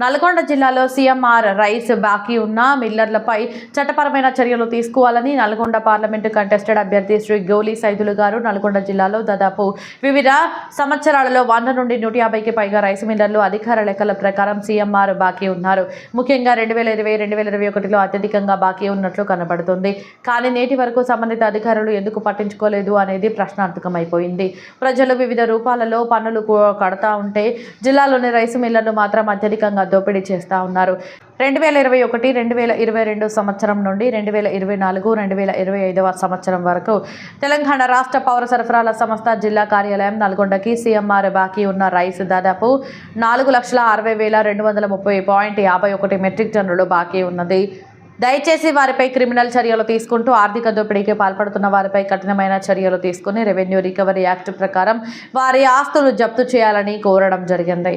నల్గొండ జిల్లాలో CMR rice బాకీ ఉన్న మిల్లర్లపై చట్టపరమైన చర్యలు తీసుకోవాలని నల్గొండ పార్లమెంటు కంటెస్టెడ్ అభ్యర్థి శ్రీ గౌలి సైదులు గారు నల్గొండ జిల్లాలో దాదాపు వివిధ సంవత్సరాలలో వంద నుండి నూట యాభైకి పైగా రైస్ మిల్లర్లు అధికార లెక్కల ప్రకారం సీఎంఆర్ బాకీ ఉన్నారు. ముఖ్యంగా రెండు వేల ఇరవై రెండు వేల ఇరవై ఒకటిలో అత్యధికంగా బాకీ ఉన్నట్లు కనబడుతుంది. కానీ నేటి వరకు సంబంధిత అధికారులు ఎందుకు పట్టించుకోలేదు అనేది ప్రశ్నార్థకమైపోయింది. ప్రజలు వివిధ రూపాలలో పన్నులు కడతా ఉంటే జిల్లాలోని రైస్ మిల్లర్లు మాత్రం అత్యధికంగా దోపిడీ చేస్తూ ఉన్నారు. రెండు వేల ఇరవై ఒకటి రెండు వేల ఇరవై రెండు సంవత్సరం నుండి రెండు వేల ఇరవై నాలుగు రెండు వేల ఇరవై ఐదవ సంవత్సరం వరకు తెలంగాణ రాష్ట్ర పౌర సరఫరాల సంస్థ జిల్లా కార్యాలయం నల్గొండకి సీఎంఆర్ బాకీ ఉన్న రైస్ దాదాపు నాలుగు లక్షల అరవై వేల రెండు వందల ముప్పై పాయింట్ యాభై ఒకటి మెట్రిక్ టన్నులు బాకీ ఉన్నది. దయచేసి వారిపై క్రిమినల్ చర్యలు తీసుకుంటూ ఆర్థిక దోపిడీకి పాల్పడుతున్న వారిపై కఠినమైన చర్యలు తీసుకుని రెవెన్యూ రికవరీ యాక్ట్ ప్రకారం వారి ఆస్తులు జప్తు చేయాలని కోరడం జరిగింది.